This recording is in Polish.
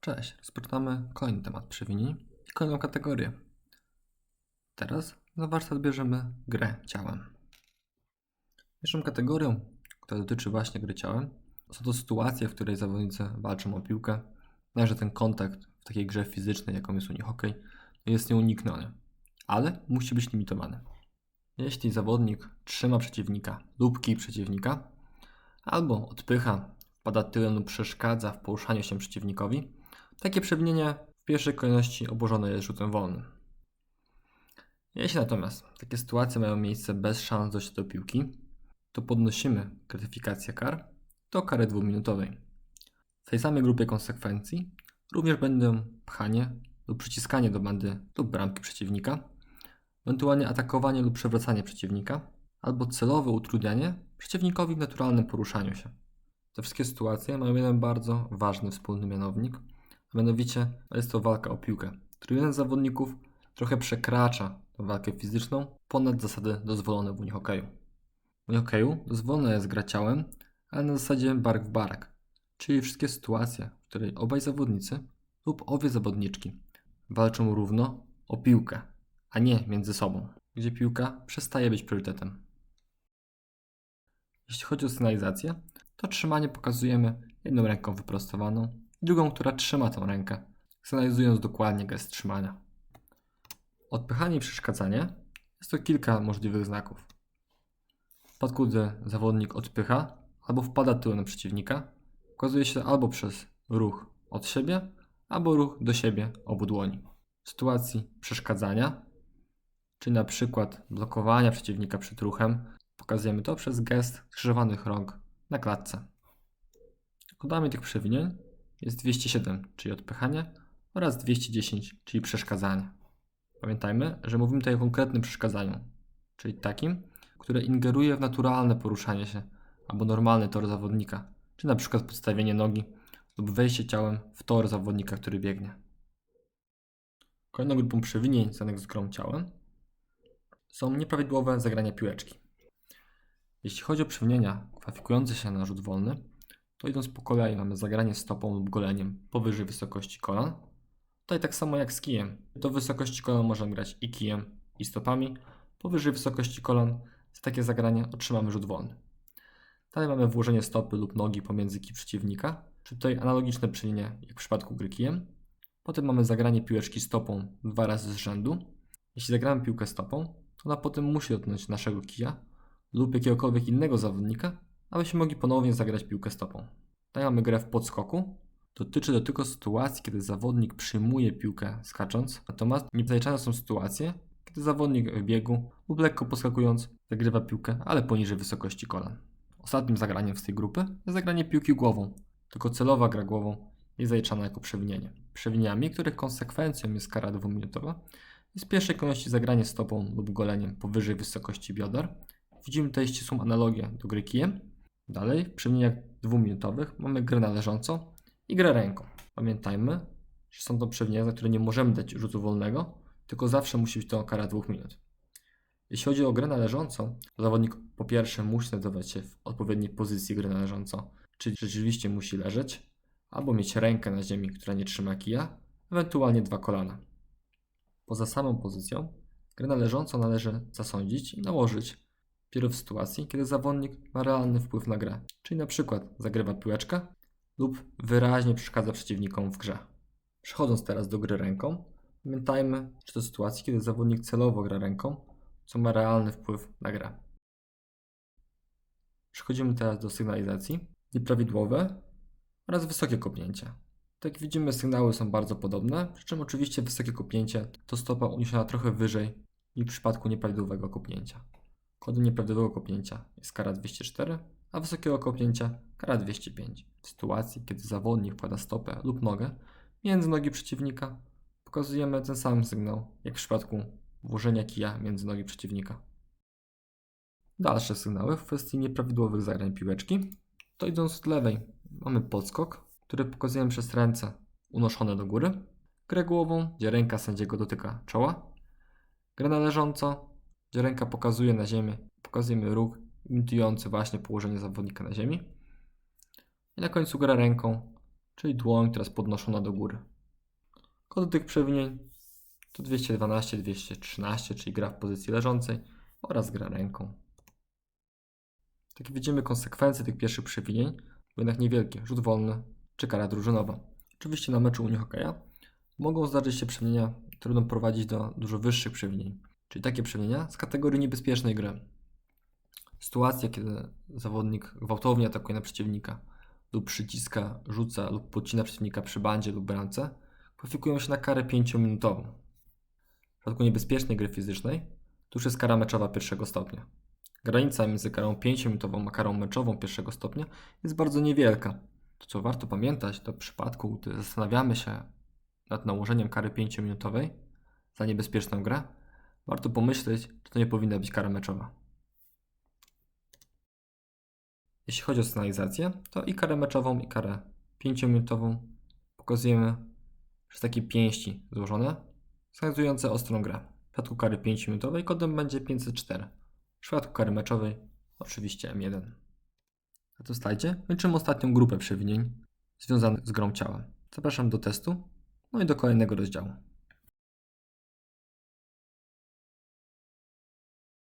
Cześć, rozpoczynamy kolejny temat przewinień i kolejną kategorię. Teraz na warsztat bierzemy grę ciałem. Pierwszą kategorią, która dotyczy właśnie gry ciałem, są to sytuacje, w której zawodnicy walczą o piłkę, że ten kontakt w takiej grze fizycznej, jaką jest unihokej, jest nieunikniony, ale musi być limitowany. Jeśli zawodnik trzyma przeciwnika lub kij przeciwnika, albo odpycha, wpada tyłem lub przeszkadza w poruszaniu się przeciwnikowi, takie przewinienie w pierwszej kolejności obłożone jest rzutem wolnym. Jeśli natomiast takie sytuacje mają miejsce bez szans dojścia do piłki, to podnosimy gratyfikację kar do kary dwuminutowej. W tej samej grupie konsekwencji również będą pchanie lub przyciskanie do bandy lub bramki przeciwnika, ewentualnie atakowanie lub przewracanie przeciwnika, albo celowe utrudnianie przeciwnikowi w naturalnym poruszaniu się. Te wszystkie sytuacje mają jeden bardzo ważny wspólny mianownik, a mianowicie jest to walka o piłkę, z zawodników trochę przekracza walkę fizyczną ponad zasady dozwolone w unihokeju. W unihokeju dozwolone jest gra ciałem, ale na zasadzie bark w bark, czyli wszystkie sytuacje, w której obaj zawodnicy lub obie zawodniczki walczą równo o piłkę, a nie między sobą, gdzie piłka przestaje być priorytetem. Jeśli chodzi o sygnalizację, to trzymanie pokazujemy jedną ręką wyprostowaną, drugą, która trzyma tę rękę, sygnalizując dokładnie gest trzymania. Odpychanie i przeszkadzanie jest to kilka możliwych znaków. W przypadku, gdy zawodnik odpycha albo wpada tyłem na przeciwnika, ukazuje się albo przez ruch od siebie, albo ruch do siebie obu dłoni. W sytuacji przeszkadzania, czyli na przykład blokowania przeciwnika przed ruchem, pokazujemy to przez gest skrzyżowanych rąk na klatce. Kodami tych przewinień jest 207, czyli odpychanie, oraz 210, czyli przeszkadzanie. Pamiętajmy, że mówimy tutaj o konkretnym przeszkadzaniu, czyli takim, które ingeruje w naturalne poruszanie się albo normalny tor zawodnika, czy na przykład podstawienie nogi lub wejście ciałem w tor zawodnika, który biegnie. Kolejną grupą przewinień zwanych z grą ciałem są nieprawidłowe zagrania piłeczki. Jeśli chodzi o przewinienia kwalifikujące się na rzut wolny, to idąc po kolei mamy zagranie stopą lub goleniem powyżej wysokości kolan. Tutaj tak samo jak z kijem. Do wysokości kolan możemy grać i kijem, i stopami. Powyżej wysokości kolan za takie zagranie otrzymamy rzut wolny. Dalej mamy włożenie stopy lub nogi pomiędzy kij przeciwnika, czy tutaj analogiczne przewinienie jak w przypadku gry kijem. Potem mamy zagranie piłeczki stopą dwa razy z rzędu. Jeśli zagramy piłkę stopą, to ona potem musi dotknąć naszego kija lub jakiegokolwiek innego zawodnika, abyśmy mogli ponownie zagrać piłkę stopą. Tutaj mamy grę w podskoku. Dotyczy to tylko sytuacji, kiedy zawodnik przyjmuje piłkę skacząc, natomiast nie zaliczane są sytuacje, kiedy zawodnik w biegu lub lekko poskakując zagrywa piłkę, ale poniżej wysokości kolan. Ostatnim zagraniem z tej grupy jest zagranie piłki głową, tylko celowa gra głową jest zaliczana jako przewinienie. Przewinieniami, których konsekwencją jest kara dwuminutowa, jest w pierwszej kolejności zagranie stopą lub goleniem powyżej wysokości bioder. Widzimy tutaj ścisłą analogię do gry kijem, Dalej, w przemieniach dwuminutowych mamy grę należącą i grę ręką. Pamiętajmy, że są to przewinienia, za które nie możemy dać rzutu wolnego, tylko zawsze musi być to kara dwóch minut. Jeśli chodzi o grę należącą, to zawodnik po pierwsze musi znajdować się w odpowiedniej pozycji gry należącą, czyli rzeczywiście musi leżeć, albo mieć rękę na ziemi, która nie trzyma kija, ewentualnie dwa kolana. Poza samą pozycją, grę należącą należy zasądzić i nałożyć dopiero w sytuacji, kiedy zawodnik ma realny wpływ na grę, czyli na przykład zagrywa piłeczkę lub wyraźnie przeszkadza przeciwnikom w grze. Przechodząc teraz do gry ręką, pamiętajmy, że to sytuacji, kiedy zawodnik celowo gra ręką, co ma realny wpływ na grę. Przechodzimy teraz do sygnalizacji. Nieprawidłowe oraz wysokie kopnięcie. Tak jak widzimy, sygnały są bardzo podobne, przy czym oczywiście wysokie kopnięcie to stopa uniesiona trochę wyżej niż w przypadku nieprawidłowego kopnięcia. Kodem nieprawidłowego kopnięcia jest kara 204, a wysokiego kopnięcia kara 205. W sytuacji, kiedy zawodnik wkłada stopę lub nogę między nogi przeciwnika, pokazujemy ten sam sygnał, jak w przypadku włożenia kija między nogi przeciwnika. Dalsze sygnały w kwestii nieprawidłowych zagrań piłeczki, to idąc od lewej mamy podskok, który pokazujemy przez ręce unoszone do góry, grę głową, gdzie ręka sędziego dotyka czoła, grę należąco, gdzie ręka pokazuje na ziemię, pokazujemy ruch imitujący właśnie położenie zawodnika na ziemi. I na końcu gra ręką, czyli dłoń, jest podnoszona do góry. Kody tych przewinień to 212, 213, czyli gra w pozycji leżącej oraz gra ręką. Tak widzimy, konsekwencje tych pierwszych przewinień były jednak niewielkie. Rzut wolny czy kara drużynowa. Oczywiście na meczu unihokeja mogą zdarzyć się przewinienia, które będą prowadzić do dużo wyższych przewinień, czyli takie przewinienia z kategorii niebezpiecznej gry. Sytuacja, kiedy zawodnik gwałtownie atakuje na przeciwnika lub przyciska, rzuca lub podcina przeciwnika przy bandzie lub bramce, kwalifikują się na karę 5-minutową. W przypadku niebezpiecznej gry fizycznej to już jest kara meczowa pierwszego stopnia. Granica między karą 5-minutową a karą meczową pierwszego stopnia jest bardzo niewielka. To co warto pamiętać, to w przypadku, gdy zastanawiamy się nad nałożeniem kary 5-minutowej za niebezpieczną grę, warto pomyśleć, czy to nie powinna być kara meczowa. Jeśli chodzi o sygnalizację, to i karę meczową, i karę 5-minutową pokazujemy przez takie pięści złożone, sygnalizujące ostrą grę. W przypadku kary 5-minutowej kodem będzie 504. W przypadku kary meczowej oczywiście M1. Na tym slajdzie kończymy ostatnią grupę przewinień związanych z grą ciała. Zapraszam do testu, no i do kolejnego rozdziału.